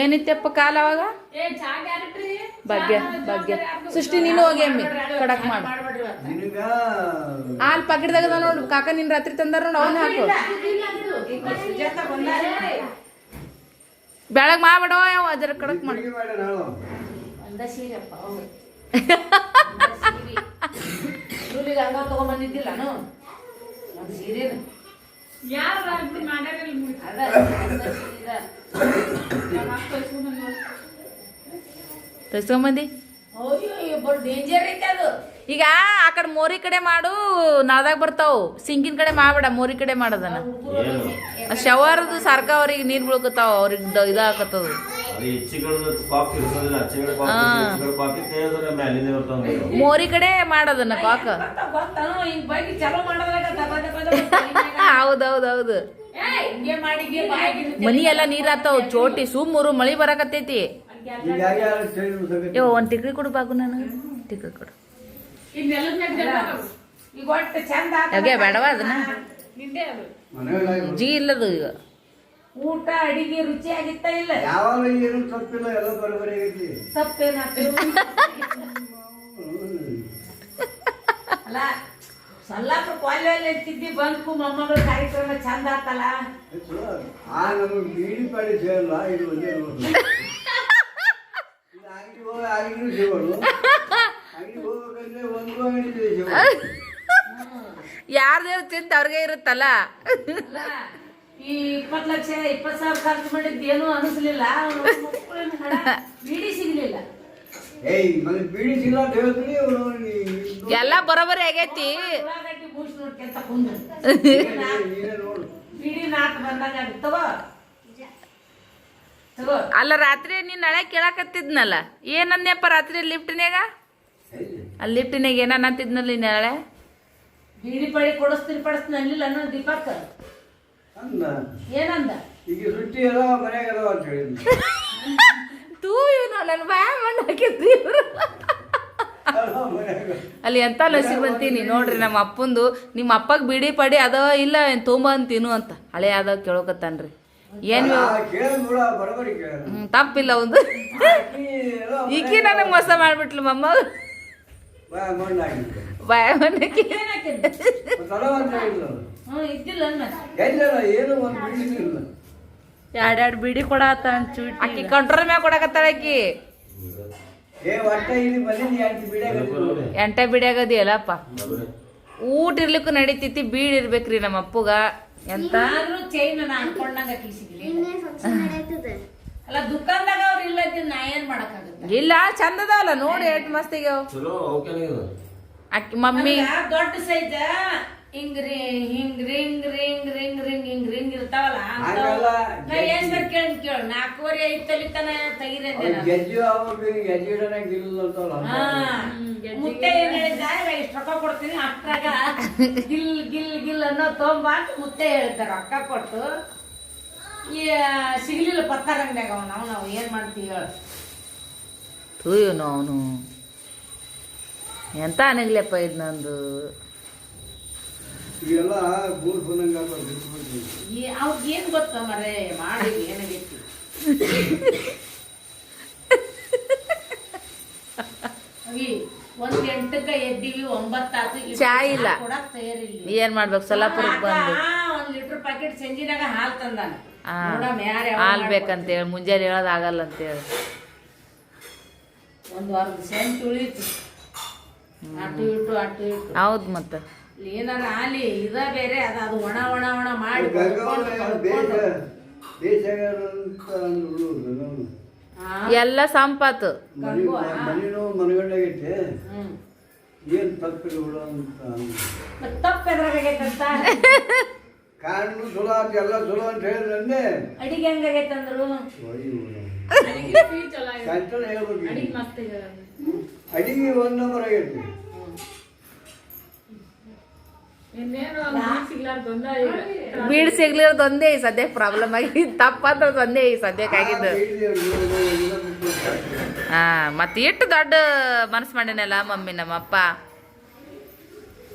ಏನಿತ್ತಪ್ಪ ಕಾಲ ಅವಾಗ? ಭಾಗ್ಯ ಭಾಗ್ಯ. ಸೃಷ್ಟಿ ನೀನು ಹೋಗಿ ಅಮ್ಮಿ ಕಡಕ್ ಮಾಡು. ಹಾಲು ಇವತ್ತು. ನಿನಗ ಹಾಲ್ ಪಾಕೆಟ್ ದಾಗ ನೋಡು. ಕಾಕ ನಿನ್ ರಾತ್ರಿ ತಂದಾರ ನೋಡು ಅವನ್ ಹಾಕು. ಬೆಳಗ್ ಮಾಡ್ಬಿಡೋ ಯಾವ ಅದರ ಕಡಕ್ ಯಾರು ಅಡಿಗೆ ಮಾಡ ತರ್ಸ್ಕೊಂಬಂದಿ? ಅಯ್ಯೋ ಬಡ್ ಡೇಂಜರ್ ಐತೆ ಅದು. ಈಗ ಆ ಕಡೆ ಮೋರಿ ಕಡೆ ಮಾಡು ನಾಳ್ದಾಗ ಬರ್ತಾವು. ಸಿಂಕಿನ ಕಡೆ ಮಾಡಬೇಡ ಮೋರಿ ಕಡೆ ಮಾಡೋದನ್ನ. ಶವರ್ದು ಸರ್ಕ ಅವ್ರಿಗೆ ನೀರ್ ಬೀಳ್ಕತ್ತಾವ ಅವ್ರಿಗೆ ಇದಾಕತ್ತದ. ಮೋರಿ ಕಡೆ ಮಾಡೋದನ್ನ ಕಾಕ ಹೌದೌದೌದು. ಹಿಂಗೆ ಮನಿ ಎಲ್ಲ ನೀರ್ ಆತಾವ್ ಚೋಟಿ ಸುಮ್ಮರು ಮಳಿ ಬರಾಕತ್ತೈತಿ. ಯೋ ಒಂದ್ ಟಿಕ್ರಿ ಕೊಡು ಬಾಗು ನಾನು. ಟಿಕ್ರಿ ಕೊಡು. ಈಗ ಬೇಡವ ಅದನ್ನ? ಜಿ ಇಲ್ಲದು ಈಗ. ಊಟ ಅಡಿಗೆ ರುಚಿ ಆಗಿತ್ತ ಇಲ್ಲ ಯಾವಾಗ ಏನು ತಪ್ಪಿಲ್ಲ ಎಲ್ಲ ಬರೋಬರಿ ಆಗೈತಿ. ತಪ್ಪೇನಾಗ್ತದೆ ಅಲ್ಲ ಸಲ್ಲಾಪುರ ಕಾಲೇಜ್ ಇರ್ತಿದ್ದಿ ಬಂದ್ಕು ಮೊಮ್ಮಗಳ ಕಾರ್ಯಕ್ರಮ ಚಂದ ಆತಲ್ಲ. ಆ ನಮಗೆ ಬೀಡಿ ಪಾಡಿ ಸೇರಲ್ಲ ಇದು ಒಂದೇ ನೋಡು ಅಂಗಡಿ ಹೋಗಿ ಅಂಗಡಿ ಹೋಗ್ಬೇಕಂದ್ರೆ ಒಂದು ಅಂಗಡಿ ತಿಂತ ಅವ್ರಿಗೆ ಇರುತ್ತಲ್ಲ? ಈ ಇಪ್ಪತ್ತು ಲಕ್ಷ ಇಪ್ಪತ್ತು ಸಾವಿರ ಖರ್ಚು ಮಾಡಿದ್ದು ಏನೂ ಅನಿಸ್ಲಿಲ್ಲ. ಬೀಡಿ ಸಿಗ್ಲಿಲ್ಲ. ಎಲ್ಲ ಬರೋಬರಿ ಆಗೈತಿ. ಉಳ್ಳಾಗಡ್ಡಿ ಬೂಸ್ ನೋಡ್ಕೊಂತ ಕುಂದು. ನೀನೇ- ನೀನೇ ನೋಡು. ಬೀಡಿ ನಾಟ್ ಬಂದಂಗ ತಗೋ. ತಗೋ. ಅಲ್ಲ ರಾತ್ರಿ ನೀನ್ ನಳೆ ಕೇಳಾಕತ್ತಿದ್ನಲ್ಲ? ಏನಂದ್ಯಪ್ಪ ರಾತ್ರಿ ಲಿಫ್ಟ್ನ್ಯಾಗ? ಅಲ್ಲಿ ಲಿಫ್ಟ್ನ್ಯಾಗ ಏನನ್ನ ಅಂತಿದ್ನಲ್ಲ ನೀನ್ ನಳೆ ಬೀಡಿ ಪಡಿ ಕೊಡಿಸ್ತೀನಿ ಪಡಿಸ್ತೀನಿ ಅನ್ಲಿಲ್ಲ ಅನ್ನೋ ದೀಪಕ್. ಏನಂದ? ಈಗ ರೊಟ್ಟಿ ಎಲ್ಲ ಮನ್ಯಾಗ ಅಂತ ಹೇಳಿದ್ನು. ತೂ ಇವನು ನನ್ನ ಬಾಯ ಮಣ್ಣು ಹಾಕಿದ್ರಿ ಇವ್ರು. ಅಲ್ಲ ಅಲ್ಲಿ ಎಂತ ಲಸಿ ಬಂತೀನಿ ನೋಡ್ರಿ ನಮ್ಮ ಅಪ್ಪಂದು ನಿಮ್ಮ ಅಪ್ಪಗ್ ಬಿಡಿ ಪಡಿ ಅದ ಇಲ್ಲ ಏನ್ ತುಂಬ ಅಂತ ಅಂತ. ಹಳೆ ಅದ ಕೇಳೋಕತ್ತಾನ್ರಿ ಏನ್ ತಪ್ಪಿಲ್ಲ ಒಂದು. ಈಕಿ ನನಗೆ ಮೋಸ ಮಾಡ್ಬಿಟ್ಲು ಮಮ್ಮ. ಬಾಯ ಮಣ್ಣಕ್ಕೆ ಇದ್ದಿಲ್ಲ ಏನು ಎರಡೆರಡು ಬಿಡಿ ಕೊಡತ್ತ ಅಕ್ಕಿ ಕಂಟ್ರೋಲ್ ಮ್ಯಾಗ ಕೊಡಕತ್ತಾಳ ಆಕಿ. ಎಂಟ ಬಿಡಿಯಾಗದಿ ಅಲ್ಲಪ್ಪ ಊಟ ಇರ್ಲಿಕ್ಕೂ ನಡೀತೈತಿ ಬೀಡ್ ಇರ್ಬೇಕ್ರಿ ನಮ್ಮ ಅಪ್ಪಗ. ಎಂತ? ಆಕಿ ಇಲ್ಲ ಚಂದ ಅದಾವಲ್ಲ ನೋಡಿ ಎಷ್ಟು ಮಸ್ತಿಗೆ ಅಕ್ಕಿ ಮಮ್ಮಿ. ದೊಡ್ಡ ಸೈಜ್ ಹಿಂಗ್ ರೀ ಹಿಂಗ್ ರಿಂಗ್ ರಿಂಗ್ ರಿಂಗ್ ರಿಂಗ್ ಹಿಂಗ್ ರಿಂಗ್ ಇರ್ತಾವಲ್ಲ. ಹಂಗಲ್ಲ. ಏನ್ ಬೇಕು ಕೇಳಿ ಕೇಳು ನಾಲ್ಕೂವರೆ ಐದು ತಲಿತನ ತೆಗಿರಿ ಅಂದೆ ನಾನು. ಗೆಜ್ಜೆ ಅಂತಲ್ಲ ಹಾ. ಮುತ್ತೆ ಏನ್ ಹೇಳಿದ್ದಾರೆ ಇಷ್ಟು ರೊಕ್ಕ ಕೊಡ್ತೀನಿ ಅಷ್ಟ್ರಾಗ ಗಿಲ್ ಗಿಲ್ ಗಿಲ್ ಅನ್ನೋ ತೊಂಬ ಅಂತ ಮುತ್ತೆ ಹೇಳ್ತಾರೆ ರೊಕ್ಕ ಕೊಟ್ಟು ಈ ಸಿಗ್ಲಿಲ್ಲ ಪತ್ತಾರ ಅಂಗಡಿಯಾಗ ಅವ ನಾವು ನಾವು ಏನ್ ಮಾಡ್ತೀವಿ ಹೇಳು ತೂಯೋನು ಅವನು ಎಂತ ಅನಗ್ಲಪ್ಪ ಇದು ನಂದು ಇವೆಲ್ಲ ಮೂರು ಬಂದಂಗ ಬಿಟ್ಬಿಡ್ತೀವಿ ಈ ಅವ್ರಿಗೆ ಏನ್ ಗೊತ್ತ ಮರೆ? ಮಾಡಿ ಏನಾಗೈತಿ ಒಂದ್ ಎಂಟಕ್ಕ ಎದ್ದೀವಿ ಒಂಬತ್ತಾತು ಇನ್ನು ಚಾ ಇಲ್ಲ. ಕೊಡಕ್ ತಯಾರಿಲ್ಲ. ಏನ್ ಮಾಡ್ಬೇಕು? ಸೊಲ್ಲಾಪುರಕ್ಕೆ ಬಂದು ಒಂದ್ ಲೀಟರ್ ಪ್ಯಾಕೆಟ್ ಸಂಜಿನಾಗ ಹಾಲ್ ತಂದಾನ. ಹಾಲು ಬೇಕಂತೇಳಿ ಮುಂಜಾನೆ ಹೇಳೋದ್ ಆಗಲ್ಲ ಅಂತೇಳಿ. ಒಂದು ವಾರದ ಸೆಂಟ್ ಉಳಿತು. ಅಟ್ಟು ಇಟ್ಟು ಅಟ್ಟು ಇಟ್ಟು. ಹೌದ್ ಮತ್ತ. ಏನಾರ ಆಲಿ ಇದ ಬೇರೆ ಅದ ಅದು ಒಣ ಒಣ ಒಣ ಮಾಡಿ ಅಂತ ಎಲ್ಲ ಸಂಪಾತು ಏನ್ ತಪ್ಪಿಲ್ಲ ಬಿಡು ಅಂತ ತಪ್ಪ್ ಎದ್ರಾಗೈತಂತ ಕಾರಣ ಆತ ಎಲ್ಲ ಚಲೋ ಅಂತ ಹೇಳಿದ್ರಂದೆ ಅಡಿಗೆ ಹೆಂಗಾಗೈತಂದ್ರು ಅಡಿಗೆ ಒಂದ್ ನಂಬರ್ ಆಗೈತಿ. ಬೀಡ್ ಸಿಗ್ಲಿರೋದು ಒಂದೇ ಈ ಸದ್ಯ ಪ್ರಾಬ್ಲಮ್ ಆಗಿ ತಪ್ಪಂದ್ರ ಒಂದೇ ಈ ಸದ್ಯಕ್ಕಾಗಿದ್ದು ಹಾ ಮತ್ತೆ ಎಷ್ಟು ದೊಡ್ಡ ಮನಸ್ಸು ಮಾಡಿನಲ್ಲ ಮಮ್ಮಿ ನಮ್ಮಪ್ಪ.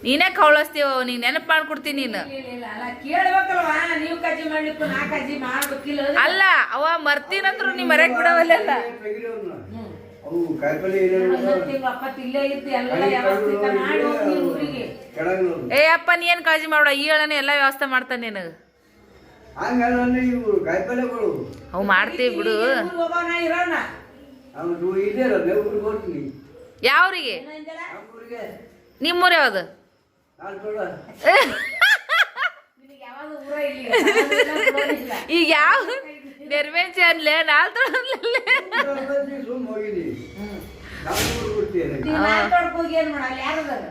ನೀನೇ ಕೌಳಸ್ತೀವ ನೀನ್ ನೆನಪು ಮಾಡ್ಕೊಡ್ತೀನಿ ನೀನು. ಅಲ್ಲ ಅವ ಮರ್ತೀನಂದ್ರು ನೀ ಮರ್ಯಾಕ್ ಬಿಡವಲ್ಲ. ಅವು ಕಾಯಿಪಲ್ಲೆ ಏನೇನು ಒಂದೊಂದ್ ಇಲ್ಲೇ ಇದ್ದು ಎಲ್ಲ ವ್ಯವಸ್ಥಿತ ಮಾಡಿ ಹೋಗ್ತೀನಿ ಊರಿಗೆ. ಏ ಅಪ್ಪ ನೀ ಏನ್ ಕಾಳಜಿ ಮಾಡ ಈ ಹೇಳನೆ ಎಲ್ಲ ವ್ಯವಸ್ಥೆ ಮಾಡ್ತಾನೆ ನಿನಗ ಹಂಗಲ್ಲ ಇವು ಕಾಯಿಪಲ್ಲೆಗಳು ಅವು ಮಾಡ್ತೀವಿ ಬಿಡು. ಊರಿಗೆ ಹೋಗೋಣ ಇರೋಣ. ಅವ್ನು ಇಲ್ಲೇ ಇರೋದು ಊರಿಗೆ ಹೋಗ್ತೀನಿ. ಯಾವ್ರಿಗೆ? ನಿಮ್ಮೂರ್ ಯಾವ್ದು? ಈಗ ಯಾವ ನೆರ್ವೇಂಚಿ ಅನ್ಲೆ ನಾಲ್ ತೊಳನ್ಲೆ ಸುಮ್ಮ ಹೋಗಿನಿ ಹ್ಮ್. ನಾವು ಊರಿಗೆ ಬಿಡ್ತೇನೆ ನೀವ್ ನಾಯಿ ತೊಡ್ಕ್ ಹೋಗಿ ಏನ್ ಮಾಡಲ್ಲ ಯಾರದಾರ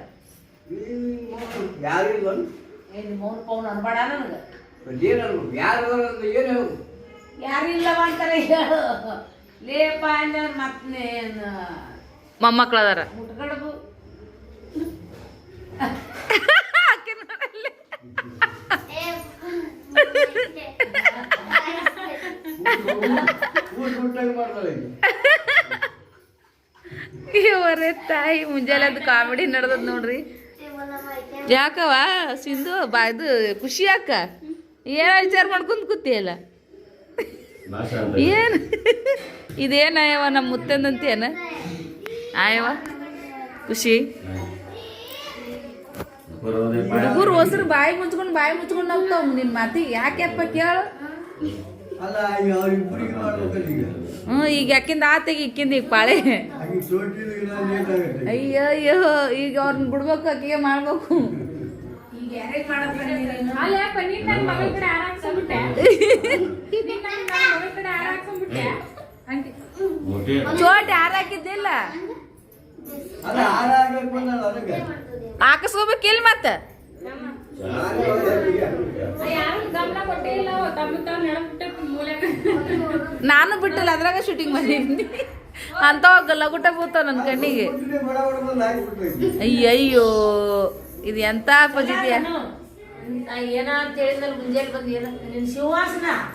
ಯಾರಿಲ್ಲ ಏನ್ ಅನ್ಬೇಡ ನನಗ. ಏನಲ್ಲ ಯಾರು ಏನು ಹೇಳು ಯಾರಿಲ್ಲವ ಅಂತಾರೆ ಹೇಳು. ಲೇಪ ಮತ್ತೇನ್ ಮೊಮ್ಮಕ್ಳು ಅದಾರ ಇವರೇ ತಾಯಿ ಮುಂಜಾನೆ ಅದು ಕಾಮಿಡಿ ನಡೆದದ್ ನೋಡ್ರಿ. ಯಾಕವ ಸಿಂಧು, ಬಾ, ಇದು ಖುಷಿ ಯಾಕ? ಏನ ವಿಚಾರ ಮಾಡ್ಕೊಂಡ್ ಕೂತಿಯಲ್ಲ? ಏನು? ಇದೇನ ಆಯವ ನಮ್ಮ ಮುತ್ತಂದಂತೇನ? ಆಯವ ಖುಷಿ? ಹುಡುಗರು ಹೊಸರು ಬಾಯಿ ಮುಚ್ಕೊಂಡು ಬಾಯಿ ಮುಚ್ಕೊಂಡು ಹೋಗ್ತಾವ ನಿನ್ ಮಾತಿಗೆ ಯಾಕೆಪ್ಪ ಕೇಳು? ಹ್ಞೂ ಈಗ ಯಾಕಿಂದ ಆತೆಗೆ ಇಕ್ಕಿಂದ ಈಗ ಪಾಳೆ. ಅಯ್ಯೋ ಅಯ್ಯೋ ಈಗ. ಅವ್ರನ್ನ ಬಿಡ್ಬೇಕು ಅಕ್ಕಿಗೆ ಮಾಡ್ಬೇಕು. ಚೋಟ್ ಯಾರು ಬಂದಲ್ಲ ಮತ್ತೆ. ನಾನು ಬಿಟ್ಟಲ್ಲ ಅದ್ರಾಗ ಶೂಟಿಂಗ್ ಮಾಡಿದ್ದೀನಿ ಅಂತ ಲಗುಟ ಬೂತಾವ ನನ್ನ ಕಣ್ಣಿಗೆ. ಅಯ್ಯಯ್ಯೋ ಇದು ಎಂತ ಪಜಿತಿಯ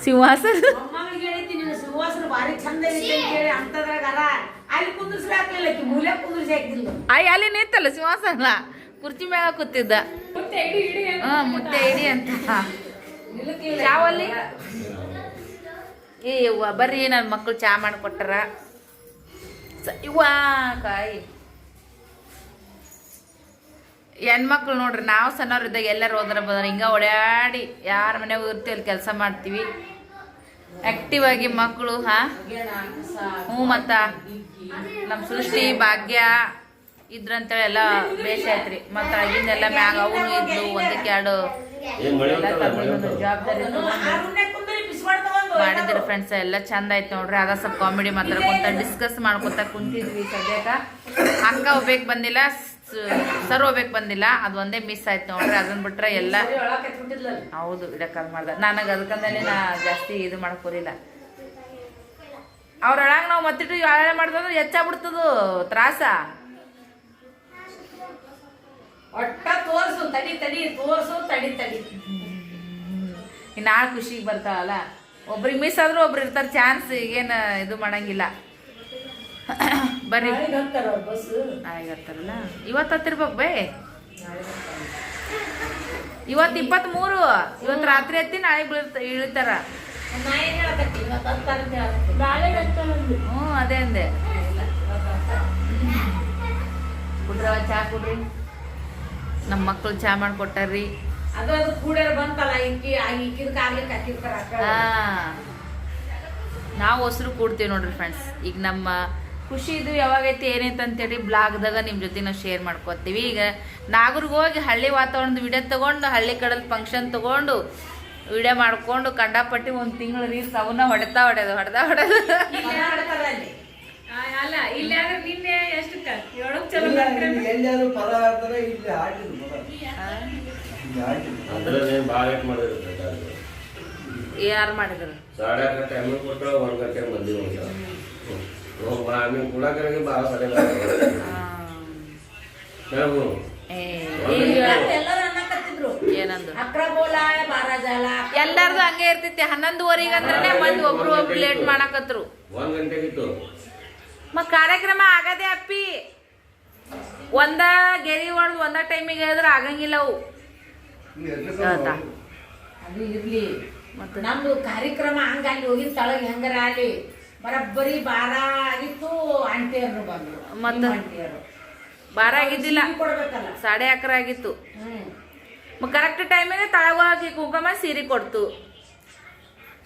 ಸಿಂಹಾಸನ? ಅಯ್ಯ ಅಲ್ಲಿ ನಿಂತಲ್ಲ ಸಿಂಹಾಸನ? ಕುರ್ಚಿ ಮೇಲೆ ಕೂತಿದ್ದ. ಮುತ್ತೆ ಇಡಿ ಇಡಿ ಅಂತ ಹಾ ಮುದ್ದೆ ಇಡಿ ಅಂತ. ಚಾವಲ್ಲಿ ಏ ಯವ್ವ ಬರ್ರಿ ನನ್ನ ಮಕ್ಕಳು ಚಾ ಮಾಡಿಕೊಟ್ಟಾರ. ಇವ್ವ ಕಾಯಿ. ಹೆಣ್ಮಕ್ಳು ನೋಡ್ರಿ ನಾವು ಸಣ್ಣವ್ರಿದ್ದಾಗ ಎಲ್ಲರೂ ಹೋದ್ರೆ ಬಂದ್ರೆ ಹಿಂಗ ಓಡಾಡಿ ಯಾರ ಮನೆಯಾಗ ಇರ್ತೀವಿ ಅಲ್ಲಿ ಕೆಲಸ ಮಾಡ್ತೀವಿ. ಆಕ್ಟಿವ್ ಆಗಿ ಮಕ್ಕಳು ಹಾ? ಹ್ಞೂ ಮತ್ತ. ನಮ್ಮ ಸೃಷ್ಟಿ ಭಾಗ್ಯ. ಇದ್ರಂತೇಳಿ ಎಲ್ಲ ಬೇಷ ಐತ್ರಿ ಮತ್ತ ಆಗಿಂದೆಲ್ಲ ಮ್ಯಾಗ ಅವನು ಇದ್ಲು ಒಂದಕ್ಕೆ ಎರಡು ಮಾಡಿದ್ರಿ ಫ್ರೆಂಡ್ಸ್ ಎಲ್ಲ ಚಂದ ಆಯ್ತು ನೋಡ್ರಿ. ಅದ ಸ್ವಲ್ಪ ಕಾಮಿಡಿ ಮಾತ್ರ ಕುಂತ ಡಿಸ್ಕಸ್ ಮಾಡ್ಕೊತ ಕುಂತಿದ್ವಿ ಸದ್ಯಕ ಅಕ್ಕ ಹೋಗ್ಬೇಕು ಬಂದಿಲ್ಲ ಸರ್ ಹೋಗ್ಬೇಕು ಬಂದಿಲ್ಲ. ಅದು ಒಂದೇ ಮಿಸ್ ಆಯ್ತು ನೋಡ್ರಿ. ಅದನ್ನ ಬಿಟ್ರೆ ಎಲ್ಲ ಹೌದು ಹೌದು ಮಾಡ್ದೆ ಮಾಡ್ದ. ನನಗೆ ಅದಕ್ಕಂದಲೇ ನಾ ಜಾಸ್ತಿ ಇದು ಮಾಡ್ಕೊರಿಲ್ಲ. ಅವ್ರೊಳಗೆ ನಾವು ಮತ್ತಿಟ್ಟು ಯಾಳೆ ಮಾಡಿದ್ರೆ ಹೆಚ್ಚಾಗ್ಬಿಡ್ತದ ತ್ರಾಸ. ಒಟ್ಟ ತೋರ್ಸು ತಡಿ ತಡಿ ತೋರ್ಸು ತಡಿ ತಡಿ. ನಾಳೆ ಖುಷಿಗೆ ಬರ್ತಾವಲ್ಲ ಒಬ್ರಿಗೆ ಮಿಸ್ ಆದ್ರೂ ಒಬ್ರು ಇರ್ತಾರೆ ಚಾನ್ಸ್ ಈಗೇನು ಇದು ಮಾಡಂಗಿಲ್ಲ. ಬರ್ರಿ. ನಾಳೆಗ್ ಹತ್ತಾರಲ್ಲ? ಇವತ್ತು ಹತ್ತಿರ್ಬೇಕು ಬೇ. ಇವತ್ತು ಇಪ್ಪತ್ತ್ಮೂರು ಇವತ್ತು ರಾತ್ರಿ ಹತ್ತಿ ನಾಳೆ ಬೀಳ್ತ ಇಳಿತಾರ. ಹ್ಞೂ ಅದೇ ಅಂದೆ. ಕುಡ್ರವ ಚಾ ಕುಡ್ರಿ. ನಮ್ಮ ಮಕ್ಕಳು ಚಾ ಮಾಡಿಕೊಟ್ಟಾರ್ರಿ. ಅದು ಅದು ಬಂತಲ್ಲ ಇಕ್ಕಿ ಹಾಕಿರ್ತಾರ ನಾವು ಹೊಸರು ಕೂಡ್ತೀವಿ ನೋಡ್ರಿ ಫ್ರೆಂಡ್ಸ್ ಈಗ ನಮ್ಮ ಖುಷಿ ಇದು ಯಾವಾಗೈತಿ ಏನೈತೆ ಅಂತೇಳಿ ಬ್ಲಾಗ್ದಾಗ ನಿಮ್ಮ ಜೊತೆ ನಾವು ಶೇರ್ ಮಾಡ್ಕೊತೀವಿ. ಈಗ ನಾಗರಿಗೆ ಹೋಗಿ ಹಳ್ಳಿ ವಾತಾವರಣದ ವಿಡಿಯೋ ತಗೊಂಡು ಹಳ್ಳಿ ಕಡಲ್ ಫಂಕ್ಷನ್ ತಗೊಂಡು ವಿಡಿಯೋ ಮಾಡ್ಕೊಂಡು ಕಂಡಾಪಟ್ಟಿ ಒಂದು ತಿಂಗಳು ರೀಲ್ಸ್ ಅವನ್ನ ಹೊಡೆತಾ ಹೊಡೆದು ಹೊಡೆದ ಹೊಡೆದು ಅಲ್ಲಿ ಅಲ್ಲ ಇಲ್ಲಿ ಆದ್ರೆ ನಿನ್ನೆ ಎಷ್ಟಕ್ಕ? ಏಳಕ್ ಚಲೋ ಇಲ್ಲ, ಬರ್ತೀರ? ಇಲ್ಲಿ ಎಲ್ಲಾರು ಪದ ಆಡ್ತಾರೆ ಇಲ್ಲಿ ಆಡಿದ್ರು ಪದ ಇಲ್ಲಿ ಆಡಿದ್ರು ಅದ್ರಲ್ಲಿ ಭಾಳ ಲೇಟ್ ಮಾಡಿದ್ರೆ ಯಾರು ಮಾಡಿದ್ರು? ಸಾಡೆ ಆರು ಕೊಟ್ಟರೆ ಒಂದು ಗಂಟೆ ಮಂದಿ ಕುಡಕರಿಗೆ ಭಾಳ ಎಲ್ಲಾರ್ದು ಹಂಗೆ ಇರ್ತೈತಿ ಹನ್ನೊಂದುವರೆಗೆ ಅಂದ್ರೆ ಮಂದಿ ಒಬ್ರು ಒಬ್ರು ಲೇಟ್ ಮಾಡಕತ್ರು. ಒಂದ್ ಗಂಟೆಗಿತ್ತು ಮ ಕಾರ್ಯಕ್ರಮ ಆಗದೆ ಅಪ್ಪಿ. ಒಂದ ಗೆರಿ ಒಳಗೆ ಒಂದ ಟೈಮಿಗೆ ಹೇಳಿದ್ರೆ ಆಗಂಗಿಲ್ಲ ಅವು. ಹೇಳ್ತಾ. ಅದು ಇರ್ಲಿ. ಮತ್ತೆ ನಮ್ದು ಕಾರ್ಯಕ್ರಮ ಹಂಗ ಅಲ್ಲಿ ಹೋಗಿನ ತಳಗ ಹೆಂಗರ ಅಲ್ಲಿ? ಬರಬ್ಬರಿ ಬಾರ ಆಗಿತ್ತು ಅಂಟಿಯರು ಬಂದ್ರು. ಮತ್ತೆ? ಆಂಟಿಯರು ಬಾರ ಆಗಿದ್ದಿಲ್ಲ. ಕೊಡ್ಬೇಕಲ್ಲ? ಸಾಡೆ ಅಕರ ಆಗಿತ್ತು. ಕರೆಕ್ಟ್ ಟೈಮಿಗೆ ತಳಗೋಗಿ ಕುಂಕುಮ ಸೀರೆ ಕೊಡ್ತು.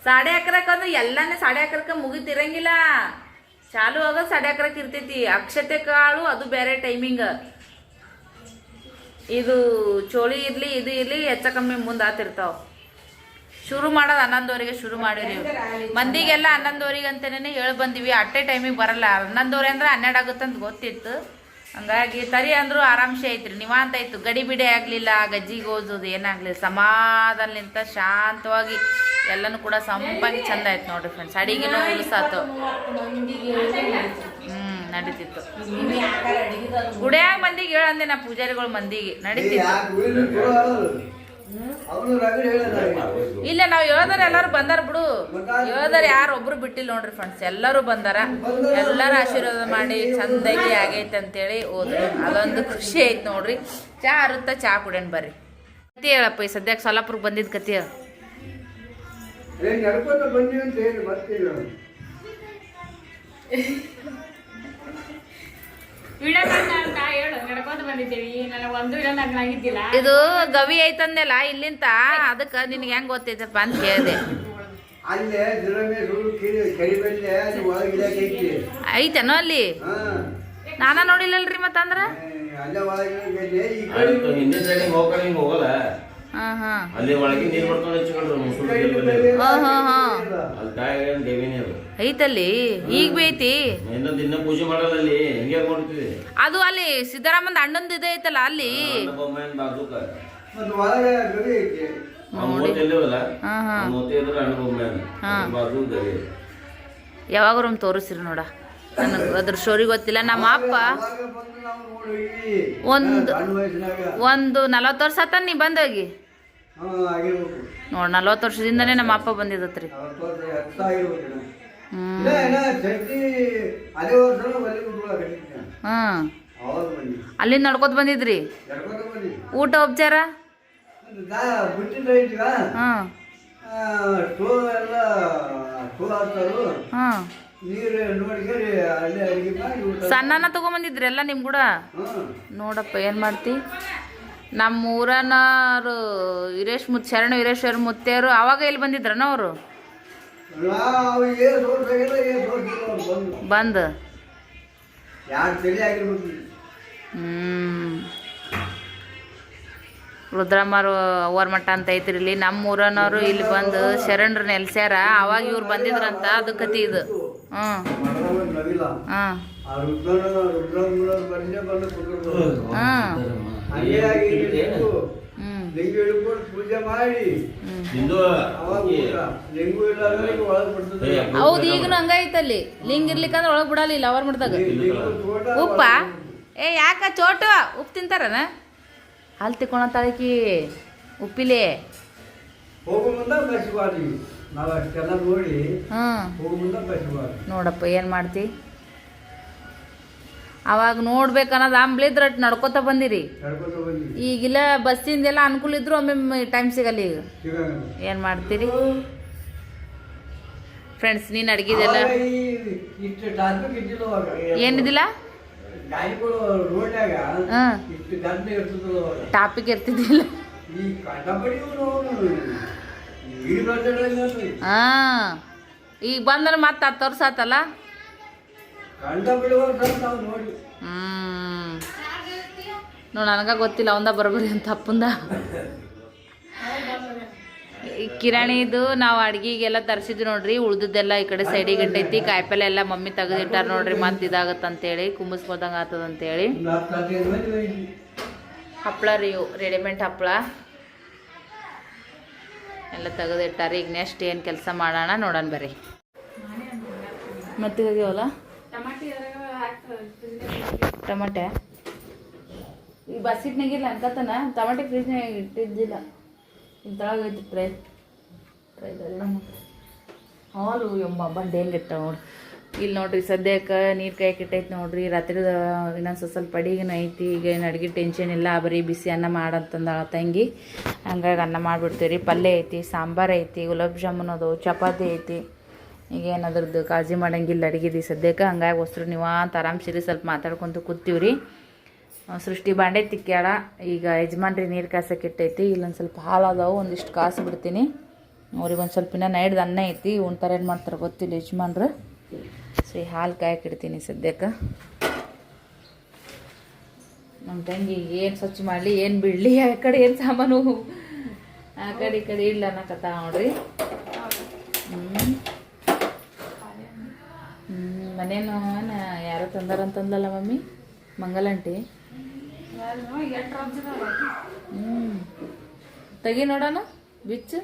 ಸಾಡೆ ಅಕರಕ್ಕೆ ಅಂದ್ರೆ ಎಲ್ಲಾನೇ ಸಾಡೆ ಅಕರಕ್ಕೆ ಮುಗಿತಿರಂಗಿಲ್ಲ. ಚಾಲು ಆಗೋದು ಸಾಡೆ ಇರ್ತೈತಿ ಅಕ್ಷತೆ ಕಾಳು, ಅದು ಬೇರೆ ಟೈಮಿಂಗ್ ಇದು ಚೋಳಿ ಇರ್ಲಿ, ಇದು ಇರ್ಲಿ, ಹೆಚ್ಚ ಕಮ್ಮಿ ಮುಂದಾತಿರ್ತಾವ ಶುರು ಮಾಡೋದು ಹನ್ನೊಂದುವರೆಗೆ ಶುರು ಮಾಡಿರಿ ಮಂದಿಗೆಲ್ಲ ಹನ್ನೊಂದುವರೆಗೆ ಅಂತಲೇ ಹೇಳಿ ಬಂದಿವಿ. ಅಟ್ಟೆ ಟೈಮಿಗೆ ಬರಲ್ಲ. ಹನ್ನೊಂದುವರೆ ಅಂದ್ರೆ ಹನ್ನೆರಡು ಆಗುತ್ತಂತ ಗೊತ್ತಿತ್ತು. ಹಂಗಾಗಿ ತರಿ ಅಂದ್ರು ಆರಾಮ್ಸೆ ಐತ್ರಿ. ನಿವಾಂತ ಆಯ್ತು ಗಡಿ ಆಗಲಿಲ್ಲ ಗಜ್ಜಿಗೆ ಓದೋದು ಏನಾಗ್ಲಿಲ್ಲ ಸಮಾಧಾನಲಿಂತ ಶಾಂತವಾಗಿ ಎಲ್ಲನೂ ಕೂಡ ಸಂಪಾಗಿ ಚಂದ ಆಯ್ತು ನೋಡ್ರಿ ಫ್ರೆಂಡ್ಸ್ ಅಡಿಗೆನೂ ಉಳಿಸಾತು. ಹ್ಮ್, ನಡೀತಿತ್ತು. ಗುಡಿಯಾಗ ಮಂದಿಗೆ ಹೇಳಂದೆ ನಾ ಪೂಜಾರಿಗಳು ಮಂದಿಗೆ. ನಡೀತಿತ್ತು. ಇಲ್ಲ ನಾವು ಯೋಧರ ಎಲ್ಲಾರು ಬಂದಾರ ಬಿಡು. ಯೋಧರ ಯಾರು ಒಬ್ರು ಬಿಟ್ಟಿಲ್ಲ ನೋಡ್ರಿ ಫ್ರೆಂಡ್ಸ್ ಎಲ್ಲರೂ ಬಂದಾರ. ಎಲ್ಲಾರ ಆಶೀರ್ವಾದ ಮಾಡಿ ಚಂದಾಗಿ ಆಗೈತೆ ಅಂತೇಳಿ ಹೋದ್ರು. ಅದೊಂದು ಖುಷಿ ಐತ್ ನೋಡ್ರಿ. ಚಾ ಅರುತ್ತ ಚಾ ಕುಡಿಯನ್ ಬರ್ರಿ. ಕತಿ ಹೇಳಪ್ಪ ಈ ಸದ್ಯಕ್ಕೆ ಸೊಲ್ಲಾಪುರಕ್ಕೆ ಬಂದಿದ್ ಕತಿ ಹೇಳು. ಇದು ಗವಿ ಐತಂದೆಲ್ಲ ಇಲ್ಲಿಂತ ಅದಕ್ಕೆ ನಿನಗೆ ಹೆಂಗ್ ಗೊತ್ತೈತಪ್ಪ ಅಂತ ಕೇಳಿದೆ. ಐತೇನೋ ಅಲ್ಲಿ? ನಾನಾ ನೋಡಿಲ್ಲಲ್ರಿ ಮತ್ತಂದ್ರ? ಅಲ್ಲೇ ಒಳಗೆ ನೀರ್ ಹಚ್ಕೊಂಡ್ರು ಅಲ್ಲಿ. ದೇವಿನೇ ಅದು. ಐತಲ್ಲಿ? ಈಗ ಬೈತಿ ದಿನ ಪೂಜೆ ಮಾಡಲ್ಲ ಅಲ್ಲಿ. ಹಿಂಗೆ ಮಾಡ್ತೀವಿ ಅದು ಅಲ್ಲಿ ಸಿದ್ದರಾಮಂದ ಅಣ್ಣಂದು ಇದೆ ಐತಲ್ಲ ಅಲ್ಲಿ? ಬೊಮ್ಮನ ಬಾಜುಕ ಮತ್ತೆ ಒಳಗೆ ಗವಿ ಐತಿ. ಮೂವತ್ತು ಎಲ್ಲಿವಲ್ಲ ಹಾ ಹಾ ಮೂವತ್ತೈದರ ಅಣ್ಣ ಬೊಮ್ಮನ ಹಾ. ಬಾಜು ಗವಿ ಯಾವಾಗ್ರೂ ಒಮ್ಮೆ ತೋರಿಸ್ರಿ ನೋಡ. ನನಗೆ ಅದ್ರ ಸ್ಟೋರಿ ಗೊತ್ತಿಲ್ಲ. ನಮ್ಮ ಅಪ್ಪ ಒಂದು- ಒಂದು ನಲವತ್ತು ವರ್ಷ ಆತ ನೀ ಬಂದೋಗಿ ನೋಡ್ ನಲ್ವತ್ತು ವರ್ಷದಿಂದನೇ ನಮ್ಮ ಅಪ್ಪ ಬಂದಿದ್ರಿ. ಹ್ಮ್. ಅಲ್ಲಿಂದ ನಡ್ಕೊತ ಬಂದಿದ್ರಿ? ಊಟ ಉಪಚಾರ? ಹಾಂ. ಹಾಂ. ಸಣ್ಣನ ತಗೊಂಬಂದಿದ್ರಿ ಎಲ್ಲ ನಿಮ್ ಕೂಡ ನೋಡಪ್ಪ ಏನು ಮಾಡ್ತಿ? ನಮ್ಮ ಊರನವರು ವೀರೇಶ್ ಮುತ್ ಶರಣ ವೀರೇಶ್ವರ ಮುತ್ತೆಯವರು ಅವಾಗ ಇಲ್ಲಿ ಬಂದಿದ್ರನ ಅವರು? ಬಂದು? ರುದ್ರಮ್ಮರು ಅವರ ಮಠ ಅಂತ ಐತ್ರಿ ಇಲ್ಲಿ ನಮ್ಮ ಊರನವರು ಇಲ್ಲಿ ಬಂದು ಶರಣರು ನೆಲೆಸ್ಯಾರ ಅವಾಗ ಇವ್ರು ಬಂದಿದ್ರಂತ ಅದು ಕತಿ ಇದು ಹ್ಞೂ ಹಾಂ. ನವಿಲ್ಲ ಪೂಜೆ ಮಾಡಿ. ಹಿಂದೂ ಅವಾಗ ಊಟ. ಲಿಂಗು ಇಲ್ಲ ಅಂದ್ರೆ ಒಳಗೆ ಬಿಡ್ತದೆ. ಹೌದು ಈಗ ಹಂಗೈತಲ್ಲಿ ಲಿಂಗ್ ಇರ್ಲಿಕ್ಕಂದ್ರೆ ಒಳಗ್ ಬಿಡಲಿಲ್ಲ ಅವ್ರ ಮಠದಾಗ ಲಿಂಗು ಉಪ್ಪ? ಏ ಯಾಕ? ಚೋಟು? ಉಪ್ಪು ತಿಂತಾರನ? ಹಾಲು ತಿಕ್ಕೊಳತ್ತಾಳಕಿ ಉಪ್ಪಿಲೆ. ಹೋಗೋ ಮುಂದೆ ಬಸ್ಬಾರ್ದು ನಾವು ಅಷ್ಟೆಲ್ಲ ನೋಡಿ ಹ್ಮ್. ಹೋಗೋ ಮುಂದೆ ಬಸ್ಬಾರ್ದು ನೋಡಪ್ಪ ಏನು ಮಾಡ್ತಿ? ಅವಾಗ ನೋಡ್ಬೇಕನ್ನೋದು ಅಂಬ್ಲಿದ್ರ ನಡ್ಕೋತ ಬಂದಿರಿ. ಈಗಿಲ್ಲ ಬಸ್ಸಿಂದೆಲ್ಲ ಅನುಕೂಲ ಇದ್ರು ಒಮ್ಮೆ ಟೈಮ್ ಸಿಗಲ್ಲ ಈಗ. ಏನು ಮಾಡ್ತೀರಿ? ಫ್ರೆಂಡ್ಸ್ ನೀನು ಅಡ್ಗಿದೆಲ್ಲ? ಏನಿದಿಲ್ಲ ಟಾಪಿಕ್ ಇರ್ತಿದ್ದಿಲ್ಲ ಹಾಂ. ಈಗ ಬಂದ್ರೆ ಮತ್ತೆ ಹತ್ತು ವರ್ಷ ಆತಲ್ಲ? ನೋಡಿ. ನನಗ ಗೊತ್ತಿಲ್ಲ, ಅವಂದ ಬರೋಬರಿ ಅಂತ ಅಪ್ಪಂದ. ಕಿರಾಣಿದು ನಾವು ಅಡ್ಗಿಗೆಲ್ಲ ತರಿಸಿದ್ವಿ ನೋಡ್ರಿ, ಉಳ್ದದ್ದೆಲ್ಲ ಈ ಕಡೆ ಸೈಡಿಗೆ ಇಟ್ಟೈತಿ ಕಾಯಿಪಲ್ಲೆ ಎಲ್ಲ ಮಮ್ಮಿ ತೆಗೆದಿಟ್ಟಾರ ನೋಡ್ರಿ, ಮತ್ತೆ ಇದಾಗತ್ತಂತೇಳಿ ಹತ್ತು ಹದಿನೈದು ಹಪ್ಪಳ ರೀ ರೆಡಿಮೇಡ್ ಹಪ್ಪಳ ಎಲ್ಲ ತೆಗೆದಿಟ್ಟಾರ, ಈಗ ನೆಕ್ಸ್ಟ್ ಏನು ಕೆಲಸ ಮಾಡೋಣ ನೋಡೋಣ ಬರ್ರಿ. ಮತ್ತೆ ಹೋಗ್ಯವಲ್ಲ ಟಮಾಟಿ ಈ ಬಸ್ಸಿಟ್ನಾಗಿಲ್ಲ ಅನ್ಕತನ ಟಮಾಟೆ ಫ್ರಿಜ್ನಾಗ ಇಟ್ಟಿದ್ದಿಲ್ಲ. ಫ್ರೈ ಫ್ರೈ ಟ್ರೈ ಟ್ರೈದೆಲ್ಲ ಹಾಲು ಎಂಬ ಬಂಡೆ ಇಟ್ಟ ನೋಡಿ. ಇಲ್ಲಿ ನೋಡ್ರಿ ಸದ್ಯಕ್ಕೆ ನೀರು ಕಾಯಕ್ಕೆ ಇಟ್ಟೈತೆ ನೋಡ್ರಿ. ರಾತ್ರಿ ಇನ್ನೊಂದು ಸ್ವಲ್ಪ ಅಡಿಗೆನ ಐತಿ. ಈಗ ಏನು ಅಡುಗೆ ಟೆನ್ಷನ್ ಇಲ್ಲ. ಬರೀ ಬಿಸಿ ಅನ್ನ ಮಾಡಂತಂದ ತಂಗಿ. ಹಂಗಾಗಿ ಅನ್ನ ಮಾಡಿಬಿಡ್ತೀವಿ ರೀ ಪಲ್ಯ ಐತಿ ಸಾಂಬಾರು ಐತಿ ಗುಲಾಬ್ ಜಾಮೂನ್ ಅದು ಚಪಾತಿ ಐತಿ. ಈಗ ಅದ್ರದ್ದು ಕಾಳಜಿ ಮಾಡಂಗಿಲ್ಲ ಅಡುಗೆದಿ ಸದ್ಯಕ್ಕೆ ಹಂಗಾಗಿ ಹೊಸ್ರು ನೀವು ಅಂತ ಆರಾಮ್ಸಿರಿ ಸ್ವಲ್ಪ ಮಾತಾಡ್ಕೊಂತ ಕೂತೀವಿ ರೀ ಸೃಷ್ಟಿ ಬಾಂಡೆ ತಿಕ್ಕ್ಯಾಳ ಈಗ ಯಜಮಾನ್ರಿ ನೀರು ಕಾಸಕ್ಕೆ ಇಟ್ಟೈತಿ, ಇಲ್ಲೊಂದು ಸ್ವಲ್ಪ ಹಾಲು ಅದಾವು, ಒಂದಿಷ್ಟು ಕಾಸು ಬಿಡ್ತೀನಿ. ಅವ್ರಿಗೆ ಒಂದು ಸ್ವಲ್ಪ ಇನ್ನೂ ನೈಡ್ದು ಅನ್ನ ಐತಿ ಉಣ್ತಾರ ಏನು ಮಾಡ್ತಾರೆ ಗೊತ್ತಿಲ್ಲ ಯಜಮಾನ್ರು. ಸೊ ಈ ಹಾಲು ಕಾಯಕ್ಕಿಡ್ತೀನಿ ಸದ್ಯಕ್ಕೆ. ನಮ್ಮ ತಂಗಿ ಏನು ಸ್ವಚ್ಛ ಮಾಡಲಿ, ಏನು ಬಿಡಲಿ, ಆ ಕಡೆ ಏನು ಸಾಮಾನು. ಆ ಕಡೆ ಈ ಕಡೆ ಇಲ್ಲ ಅನ್ನಕತ್ತ ನೋಡ್ರಿ. ಹ್ಞೂ ಮನೇನು ಯಾರೋ ತಂದಾರಂತಂದಲ್ಲ ಮಮ್ಮಿ? ಮಂಗಲಂಟಿ ಹ್ಞೂ ತೆಗಿ ನೋಡೋಣ, ಬಿಚ್ಚು.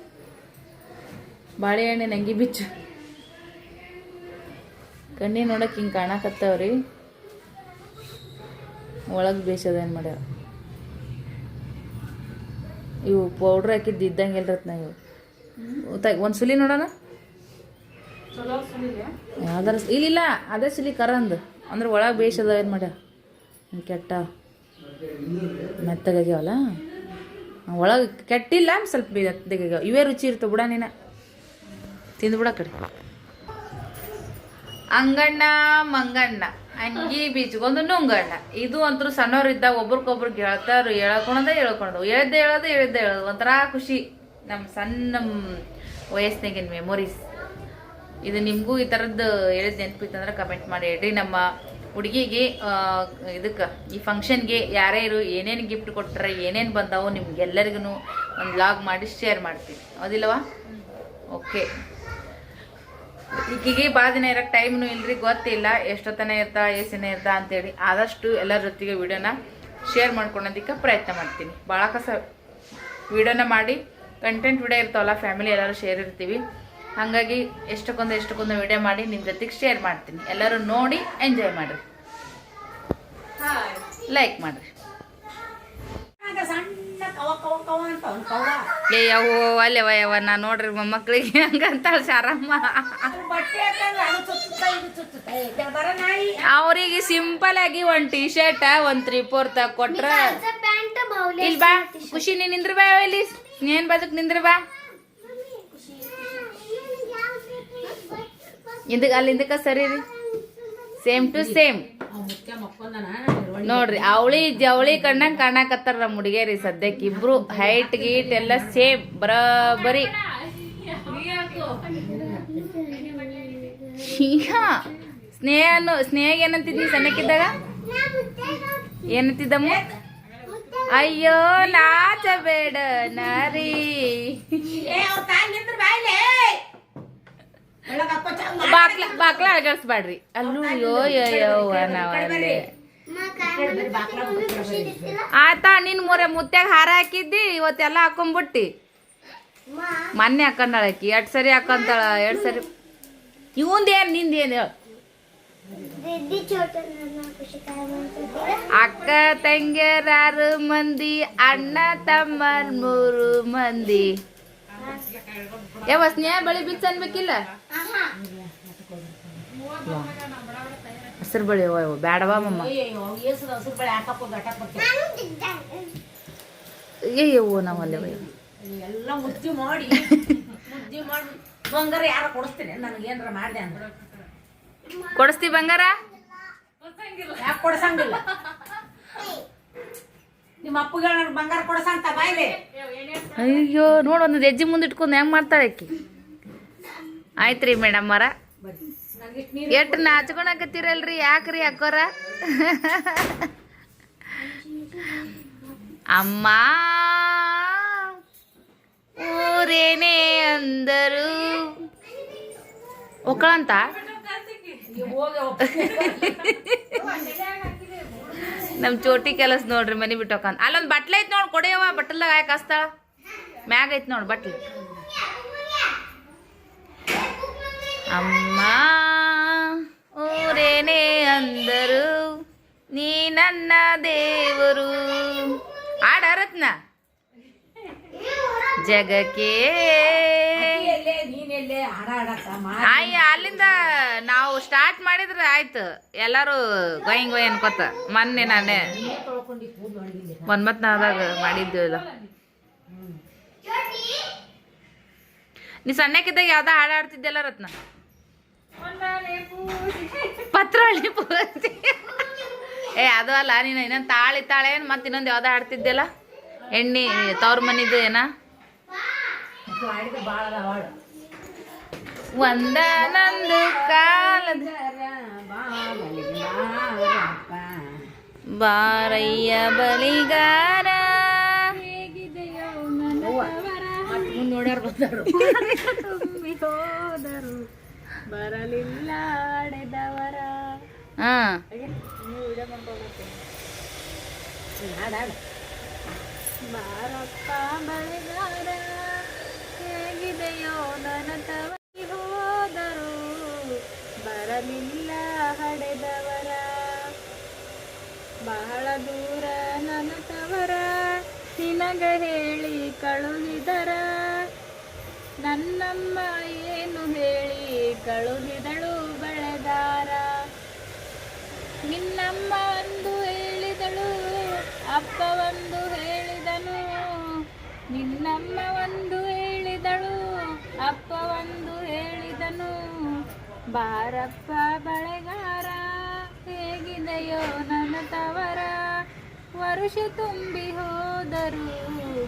ಬಾಳೆಹಣ್ಣಿನ ನಂಗಿ ಬಿಚ್ಚು. ಕಣ್ಣಿ ನೋಡಕ್ಕೆ ಹಿಂಗೆ ಕಾಣಕತ್ತವ್ರಿ. ಒಳಗೆ ಬೇಸದ ಏನು ಮಾಡ್ಯಾರ? ಇವು ಪೌಡ್ರ್ ಹಾಕಿದ್ದು ಇದ್ದಂಗೆ ಇಲ್ರತ್ ನಾವು ಒಂದು ಸುಲಿ ನೋಡೋಣ. ಯಾವ್ದಾರ ಇಲ್ಲಿಲ್ಲ, ಅದೇ ಸಿಲಿ ಕರಂದು. ಅಂದ್ರೆ ಒಳಗೆ ಬೇಯಿಸದ ಏನು ಮಾಡ್ಯ? ಕೆಟ್ಟ. ಮೆತ್ತಗಾಗ್ಯಾವಲ್ಲ? ಒಳಗೆ ಕೆಟ್ಟಿಲ್ಲ ಸ್ವಲ್ಪ ಇವೇ ರುಚಿ ಇರ್ತವೆ ಬಿಡ ನೀನ. ತಿಂದ್ಬಿಡ ಕಡೆ. ಅಂಗಣ್ಣ, ಮಂಗಣ್ಣ ಅಂಗಿ ಬೀಚ್ಗೊಂದು ನುಂಗಣ್ಣ. ಇದು ಅಂತೂ ಸಣ್ಣವ್ರಿದ್ದಾಗ ಒಬ್ರಿಗೊಬ್ರು ಹೇಳ್ತಾರು ಹೇಳ್ಕೊಳೋದೇ ಹೇಳ್ಕೊಳೋದು ಹೇಳ್ದೆ ಹೇಳೋದು ಹೇಳ್ದೆ ಹೇಳೋದು. ಒಂಥರ ಖುಷಿ. ನಮ್ಮ ಸಣ್ಣ ವಯಸ್ಸಿನಾಗಿನ ಮೆಮೊರೀಸ್ ಇದು ನಿಮಗೂ ಈ ಥರದ್ದು ಹೇಳಿದ ನೆನಪಿತ್ತಂದ್ರೆ ಕಮೆಂಟ್ ಮಾಡಿ. ಹೇಳ್ರಿ ನಮ್ಮ ಹುಡುಗಿಗೆ ಇದಕ್ಕೆ, ಈ ಫಂಕ್ಷನ್ಗೆ ಇರು, ಏನೇನು ಗಿಫ್ಟ್ ಕೊಡ್ತಾರೆ ಏನೇನು ಬಂದಾವು ನಿಮ್ಗೆಲ್ಲರಿಗೂ ಒಂದು ಲಾಗ್ ಮಾಡಿ ಶೇರ್ ಮಾಡ್ತೀವಿ ಹೌದಿಲ್ಲವಾ? ಓಕೆ ಈಕಿಗೆ ಭಾಳ ದಿನ ಇರೋಕ್ಕೆ ಟೈಮ್ನು ಇಲ್ರಿ, ಗೊತ್ತಿಲ್ಲ. ಎಷ್ಟೊತ್ತನೇ ಇರ್ತಾ ಎಸಿನ ಇರ್ತಾ ಅಂತೇಳಿ ಆದಷ್ಟು ಎಲ್ಲರ ಜೊತೆಗೆ ವಿಡಿಯೋನ ಶೇರ್ ಮಾಡ್ಕೊಳೋದಕ್ಕೆ ಪ್ರಯತ್ನ ಮಾಡ್ತೀನಿ. ಭಾಳ ಕಸ ವಿಡಿಯೋನ ಮಾಡಿ ಕಂಟೆಂಟ್ ವಿಡಿಯೋ ಇರ್ತಾವಲ್ಲ ಫ್ಯಾಮಿಲಿ ಎಲ್ಲರೂ ಶೇರ್ ಇರ್ತೀವಿ. ಹಾಗಾಗಿ ಎಷ್ಟಕ್ಕೊಂದು ಎಷ್ಟಕ್ಕೊಂದು ವಿಡಿಯೋ ಮಾಡಿ ನಿಮ್ಮ ಜೊತೆಗೆ ಶೇರ್ ಮಾಡ್ತೀನಿ. ಎಲ್ಲರೂ ನೋಡಿ ಎಂಜಾಯ್ ಮಾಡಿರಿ. ಲೈಕ್ ಮಾಡಿರಿ. ಏ ಯಾವ ಅಲ್ಲವ ಯವ್ವ ನಾ ನೋಡ್ರಿ ಮೊಮ್ಮಕ್ಳಿಗೆ ಹಂಗಂತ ಶಾರಮ್ಮ. ಅವ್ರಿಗೆ ಸಿಂಪಲ್ ಆಗಿ ಒಂದ್ ಟಿ ಶರ್ಟ್ ಒಂದ್ ತ್ರೀ ಫೋರ್ ತಗೊಟ್ರ ಇಲ್ ಬಾ ಖುಷಿ ನೀನ್ ನಿಂದ್ರ ಬಾ ಇಲ್ಲಿ ನೀನ್ ಬದಕ್ ನಿಂದ್ರ ಬಾ. ಇಂದಕ್ ಅಲ್ಲಿ ಇಂದಕ್ಕ ಸರಿ ರೀ? ಸೇಮ್ ಟು ಸೇಮ್ ನೋಡ್ರಿ, ಅವಳಿ ಜವಳಿ ಕಣ್ಣಂಗ್ ಕಾಣಕತ್ತಾರ ನಮ್ಮ ಹುಡುಗಿಯರಿ ಸದ್ಯಕ್ಕೆ. ಇಬ್ರು ಹೈಟ್ ಗೀಟ್ ಎಲ್ಲ ಸೇಮ್ ಬರೋಬ್ಬರಿ ಸ್ನೇಹ ಸ್ನೇಹ ಏನಂತಿದ್ನಿ ಸಣ್ಣಕ್ಕಿದ್ದಾಗ? ಏನಂತಿದ್ದಮ್ಮ? ಅಯ್ಯೋ, ನಾಚಬೇಡ, ನಾರಿ ಏ ಅವ್ರ ತಾಯಿ ನಿಂದ್ರ ಬಾಯ್ಲೆ ಒಳಗಪ್ಪ ಚಂದ ಮಾಡ್- ಬಾಕ್ಲ ಬಾಕ್ಲ ಅಳಗಡ್ಸ್ಬೇಡ್ರಿ. ಅಲ್ಲೂ ಅಯ್ಯೋ ಅಯ್ಯೋ ನಾವಲ್ಲಿ. ಬಿಟ್ಟು ನಿನ್ ಮೊರೆ ಮುತ್ಯಾಗ ಹಾರ ಹಾಕಿದ್ದಿ ಇವತ್ತೆಲ್ಲ ಹಾಕೊಂಡ್ಬಿಟ್ಟಿ ಮೊನ್ನೆ ಹಾಕೊಂಡಾಳ ಆಕಿ ಎರಡ್ ಸರಿ ಹಾಕೊಂತಾಳ ಎರಡು ಸರಿ. ಇವಂದೇನ್ ನಿಂದೇನ್ ಹೇಳ. ಅಕ್ಕ ತಂಗಿಯರಾರು ಮಂದಿ ಅಣ್ಣ ತಮ್ಮ ಮೂರು ಮಂದಿ. ಯಾವ ಸ್ನೇಹ ಬಳಿ ಬಿಚ್ಚ ಅನ್ಬೇಕಿಲ್ಲ? ಹಸಿರು ಬಳಿ ಯವ್ವ ಬ್ಯಾಡವಾ ಮಮ್ಮ ನಾವು ಅಲ್ಲೇ ಎಲ್ಲ ಮುದ್ದಿ ಮಾಡಿ ಮುದ್ದಿ ಮಾಡಿ ಬಂಗಾರ? ಯಾರ ಕೊಡಿಸ್ತೀನಿ ನನಗೆ ಏನಾರ ಮಾಡಿದೆ ಅಂದ್ರೆ ಕೊಡಿಸ್ತೀವಿ ಬಂಗಾರ ಯಾಕೆ ಕೊಡ್ಸಂಗಿಲ್ಲ. ನಿಮ್ಮ ಅಪ್ಪಗೆ ನನಗೆ ಬಂಗಾರ ಕೊಡ್ಸಂತ ಬಾಯ್ಲೆ. ಅಯ್ಯೋ ನೋಡು ಒಂದು ಹೆಜ್ಜೆ ಮುಂದೆ ಇಟ್ಕೊಂಡು ಹೆಂಗ್ ಮಾಡ್ತಾಳೆ ಆಕಿ? ಆಯ್ತ್ರಿ ಮೇಡಮ್ ಮರ ನನಗಿಷ್ಟು ನೀರು ಎಷ್ಟು ನಾಚ್ಕೊಳಕತ್ತೀರಲ್ರಿ ಯಾಕ್ರಿ ಅಕ್ಕೋರ? ಅಮ್ಮ ಊರೇನೇ ಅಂದರು. ಒಕ್ಕಳಂತ? ನಮ್ ಚೋಟಿ ಕೆಲಸ ನೋಡ್ರಿ ಮನಿ ಬಿಟ್ಟೋಕಂತ ಅಲ್ಲೊಂದು ಬಟ್ಲೆ ಐತ್ ನೋಡ್ ಕೊಡೆಯವ ಬಟ್ಟಲ್ದಾಗ ಯಾಕೆ ಹಸ್ತಾಳ ಮ್ಯಾಗ ಐತೆ ನೋಡ್ ಬಟ್ಲಿ. ಅಮ್ಮ, ಊರೇನೇ ಅಂದರು, ನೀ ನನ್ನ ದೇವರು. ಜಗಕ್ಕೆ. ಇಲ್ಲೇ ಅಯ್ಯ ಅಲ್ಲಿಂದ ನಾವು ಸ್ಟಾರ್ಟ್ ಮಾಡಿದ್ರೆ ಆಯ್ತು. ಎಲ್ಲಾರು ಗೊಯ್ ಗೊಯ್ ಅನ್ಕೋತ. ಮೊನ್ನೆ ನಾನೇ ಒಂದ್ ನಾದಾಗ ಒಂಬತ್ನಾದಾಗ ಮಾಡಿದ್ದೀವಲ್ಲ. ನೀ ಸಣ್ಣಕ್ಕಿದ್ದಾಗ ಯಾವ್ದೋ ಹಾಡು ಆಡ್ತಿದ್ದೆಲ್ಲ ರತ್ನ? ಪತ್ರೊಳ್ಳಿ ಪೂಜೆ. ಏ ಅದು ಅಲ್ಲ ನೀನು ಇನ್ನೊಂದು ತಾಳಿ ತಾಳೆ ಮತ್ತೆ ಇನ್ನೊಂದು ಯಾವ್ದೋ ಆಡ್ತಿದ್ದೆಲ್ಲ ಎಣ್ಣೆ ತವ್ರ ಮನಿದು ಏನ? ಮಾಡಿದ್ರೆ ನಂದು ಕಾಲದ ಬಾರಯ್ಯ ಬಲಿಗಾರ. ಬರಲಿಲ್ಲ ಆಡೆದವರ. ಹಾ ಬಾರಪ್ಪ ಬಳೆಗಾರ ಹೇಗಿದೆಯೋ ನನ್ನ ತವರಿ ಹೋದರು ಬರಲಿಲ್ಲ ಹಡೆದವರ. ಬಹಳ ದೂರ ನನ್ನ ತವರ ನಿನಗ ಹೇಳಿ ಕಳುಹಿದರ. ನನ್ನಮ್ಮ ಏನು ಹೇಳಿ ಕಳುಹಿದಳು ಬೆಳೆದಾರ. ನಿನ್ನಮ್ಮ ಒಂದು ಹೇಳಿದಳು, ಅಪ್ಪ ಒಂದು ಹೇಳಿದನು. ನಿನ್ನಮ್ಮ ಒಂದು ಒಂದು ಹೇಳಿದನು, ಬಾರಪ್ಪ ಬಳೆಗಾರ, ಹೇಗಿದೆಯೋ ನನ್ನ ತವರ. ವರುಷ ತುಂಬಿ ಹೋದರು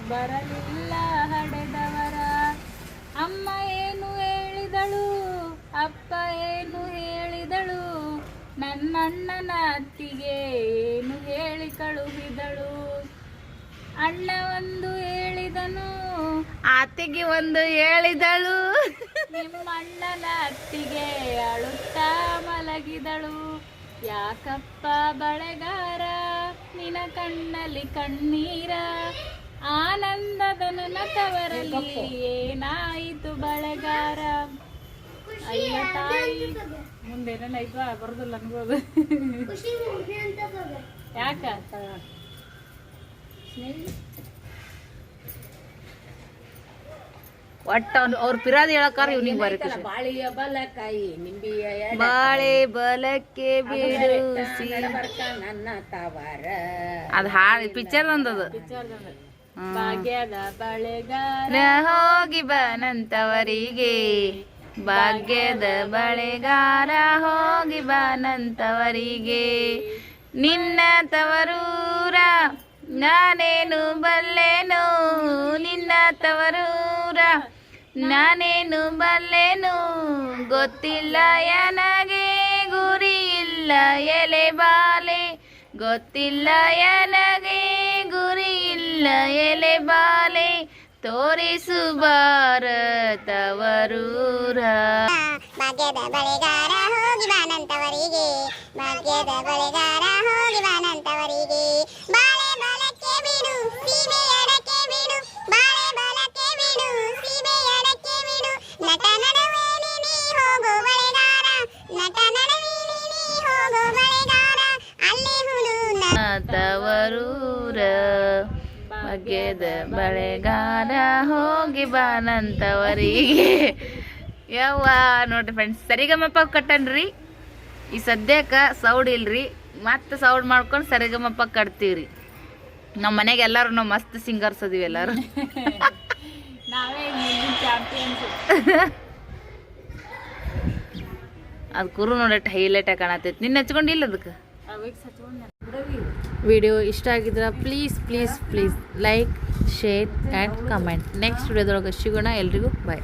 ಬರಲಿಲ್ಲ ಹಡೆದವರ. ಅಮ್ಮ ಏನು ಹೇಳಿದಳು, ಅಪ್ಪ ಏನು ಹೇಳಿದಳು, ನನ್ನಣ್ಣನ ಅತ್ತಿಗೆ ಏನು ಹೇಳಿ ಕಳುಹಿದಳು. ಅಣ್ಣ ಒಂದು ಹೇಳಿದನು ಆತಿಗೆ ಒಂದು ಹೇಳಿದಳು. ನಿಮ್ಮ ಅಣ್ಣನ ಅತ್ತಿಗೆ ಅಳುತ್ತಾ ಮಲಗಿದಳು. ಯಾಕಪ್ಪ ಬಳೆಗಾರ ನಿನ ಕಣ್ಣಲ್ಲಿ ಕಣ್ಣೀರ? ಆನಂದದ ನನ್ನ ತವರಲ್ಲಿ ಏನಾಯಿತು ಬಳೆಗಾರ? ಅಯ್ಯ ತಾಯಿ. ಮುಂದೇನಾಯ್ತು ಬರೋದಿಲ್ಲ ಅನ್ಬೋದು ಯಾಕ? ಒಟ್ಟ ಅವ್ನು ಅವ್ರ ಪಿರಾದ ಹೇಳಕ್ಕಾರ ಇವ್ನಿಗೆ ಬರೀ ಬಾಳಿಯ ಬಲಕಾಯಿ ನಿಂಬಿಯ ಎಡೆ ಬಾಳೆ ಬಲಕ್ಕೆ ಬಿಡು ಬರ್ಕ ನನ್ನ ತವರ. ಅದ್ ಹಾಡು ಪಿಕ್ಚರ್ ಅಂದದು ಭಾಗ್ಯದ ಬಳೆಗಾರ. ನ ಹೋಗಿ ಬನಂತವರಿಗೆ. ಭಾಗ್ಯದ ಬಳೆಗಾರ ಹೋಗಿ ಬನಂತವರಿಗೆ. ನಿನ್ನ ತವರೂರ ನಾನೇನು ಬಲ್ಲೆನು ನಿನ್ನ ತವರೂರ? ನಾನೇನು ಬಲ್ಲೆನು ಗೊತ್ತಿಲ್ಲ ನನಗೆ ಗುರಿ ಇಲ್ಲ ಎಲೆ ಬಾಲೆ. ಗೊತ್ತಿಲ್ಲ ನನಗೆ ಗುರಿ ಇಲ್ಲ ಎಲೆ ಬಾಲೆ. ತೋರಿಸು ಭಾರತವರೂರ ಭಾಗ್ಯದ ಬಳೆಗಾರ ಹೋಗಿ ಬಾನಂತವರಿಗೆ, ಭಾಗ್ಯದ ಬಳೆಗಾರ ಹೋಗಿ ಬಿಡು ಸೀಬೆಯ ಎಡಕ್ಕೆ ಬಿಡು. ನಟ ನಡುವೇಲಿ ನೀ ಹೋಗು ಬಳೆಗಾರ. ನಟ ನಡುವೇಲಿ ನೀ ಹೋಗು ಬಳೆಗಾರ. ಅಲ್ಲಿ ಹುಳು ನ ತವರೂರ ಭಾಗ್ಯದ ಬಳೆಗಾರ ಹೋಗಿ ಬಾನಂತವರಿಗೆ ಯವ್ವ ನೋಡ್ರಿ ಫ್ರೆಂಡ್ಸ್ ಸರಿಗಮಪ್ಪ ಕಟ್ಟನ್ರಿ. ಈ ಸದ್ಯಕ್ಕೆ ಸೌಡ್ ಇಲ್ರಿ. ಮತ್ತೆ ಸೌಡ್ ಮಾಡ್ಕೊಂಡು ಸರಿಗಮಪ್ಪ ಕಟ್ತೀವ್ರಿ. ನಮ್ಮ ಮನೆಗೆ ಎಲ್ಲರೂ ನಾವು ಮಸ್ತ್ ಸಿಂಗರ್ಸ್ ಅದೀವಿ ಎಲ್ಲರೂ. ನಾವೇ ಚಾಂಪಿಯನ್ಸ್ ಅದು ಕುರು ನೋಡಟ್ ಹೈಲೈಟಾಗಿ ಕಾಣತೈತಿ ನಿನ್ನ ಹಚ್ಕೊಂಡಿಲ್ಲ ಅದಕ್ಕೆ ವಿಡಿಯೋ ಇಷ್ಟ ಆಗಿದ್ರೆ please please please like share and comment next ವಿಡಿಯೋದೊಳಗೆ ಸಿಗೋಣ ಎಲ್ರಿಗೂ. ಬಾಯ್